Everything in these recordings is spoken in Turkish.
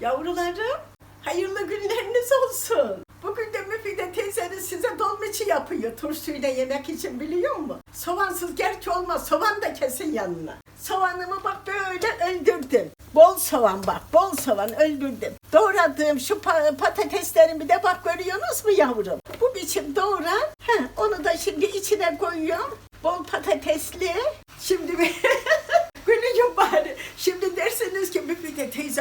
Yavrularım, hayırlı günleriniz olsun. Bugün de Müfide teyzeniz size dolmacı yapıyor. Turşuyla yemek için biliyor musun? Soğansız gerçi olmaz. Soğan da kesin yanına. Soğanımı bak böyle öldürdüm. Bol soğan bak, bol soğan öldürdüm. Doğradığım şu pa- patateslerimi de bak görüyorsunuz mu yavrum? Bu biçim doğran. Heh, onu da şimdi içine koyuyorum. Bol patatesli. Şimdi bir... Gülüyorum bari. Şimdi dersiniz ki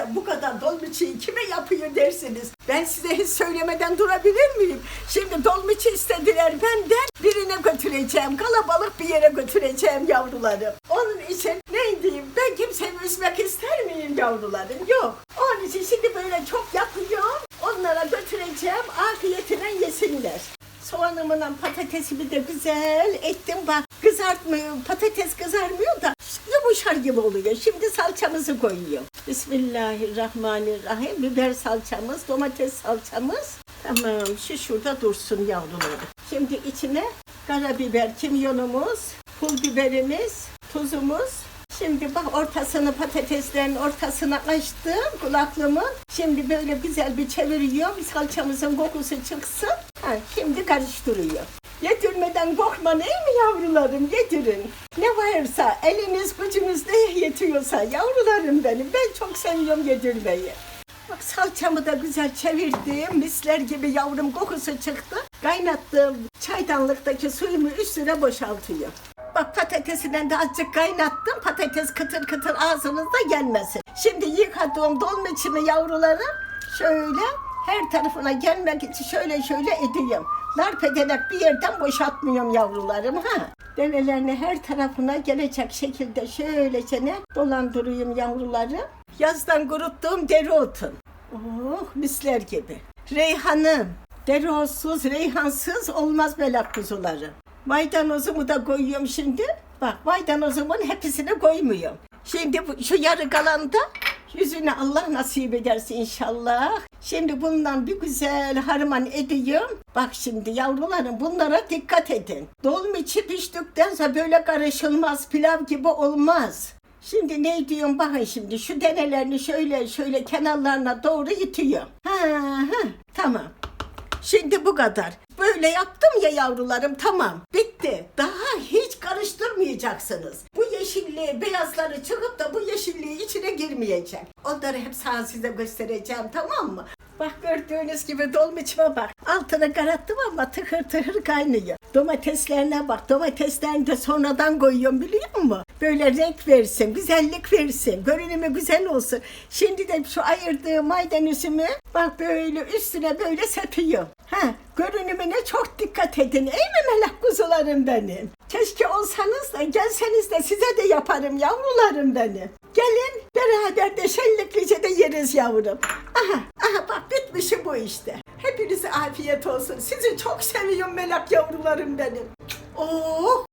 Teyze bu kadar dolmuşçuyu kime yapıyor dersiniz. Ben size hiç söylemeden durabilir miyim? Şimdi dolmuşçu istediler benden birine götüreceğim. Kalabalık bir yere götüreceğim yavrularım. Onun için ne diyeyim ben kimseyi üzmek ister miyim yavrularım? Yok. Onun için şimdi böyle çok yapıyorum. Onlara götüreceğim afiyetine yesinler. Soğanımla patatesimi de güzel ettim bak kızartmıyor patates kızarmıyor da yumuşar gibi oluyor. Şimdi salçamızı koyuyorum. Bismillahirrahmanirrahim. Biber salçamız, domates salçamız. Tamam şu şurada dursun yavruları. Şimdi içine karabiber, kimyonumuz, pul biberimiz, tuzumuz, Şimdi bak ortasını patateslerin ortasına açtım kulaklığımın. Şimdi böyle güzel bir çeviriyorum. Salçamızın kokusu çıksın. Ha, şimdi karıştırıyor. Yedirmeden korkma değil mi yavrularım? Yedirin. Ne varsa eliniz gücünüz ne yetiyorsa yavrularım benim. Ben çok seviyorum yedirmeyi. Bak salçamı da güzel çevirdim. Misler gibi yavrum kokusu çıktı. Kaynattığım çaydanlıktaki suyumu üstüne boşaltıyor. Bak patatesinden de azıcık kaynattım. Patates kıtır kıtır ağzınızda gelmesin. Şimdi yıkadığım dolmacımı yavrularım şöyle her tarafına gelmek için şöyle şöyle ediyorum. Darp ederek bir yerden boşaltmıyorum yavrularım ha. Develerini her tarafına gelecek şekilde şöylece ne dolandırıyorum yavrularım. Yazdan kuruttuğum dereotun. Oh misler gibi. Reyhanım. Dereotsuz, reyhansız olmaz belak kuzuları. Maydanozumu da koyuyorum şimdi. Bak maydanozumun hepsini koymuyorum. Şimdi bu, şu yarı kalanda yüzüne Allah nasip ederse inşallah. Şimdi bundan bir güzel harman ediyorum. Bak şimdi yavrularım bunlara dikkat edin. Dolma içi piştikten sonra böyle karışılmaz. Pilav gibi olmaz. Şimdi ne diyorum bakın şimdi şu denelerini şöyle şöyle kenarlarına doğru itiyorum. Ha ha tamam. Şimdi bu kadar. Böyle yaptım ya yavrularım tamam. Bitti. Daha hiç karıştırmayacaksınız. Yeşilliği, beyazları çıkıp da bu yeşilliği içine girmeyecek. Onları hep sağ size göstereceğim tamam mı? Bak gördüğünüz gibi dolmuşuma bak. Altını karattım ama tıkır tıkır kaynıyor. Domateslerine bak. Domateslerini de sonradan koyuyorum biliyor musun? Böyle renk versin, güzellik versin. Görünümü güzel olsun. Şimdi de şu ayırdığım maydanozümü bak böyle üstüne böyle sepiyor. Ha, görünümüne çok dikkat edin. Ey mi melek kuzularım benim? Keşke olsanız da gelseniz de size de yaparım yavrularım benim. Gelin beraber de şenliklice de yeriz yavrum. Aha, aha bak bitmişi bu işte. Hepinize afiyet olsun. Sizi çok seviyorum melek yavrularım benim. Oh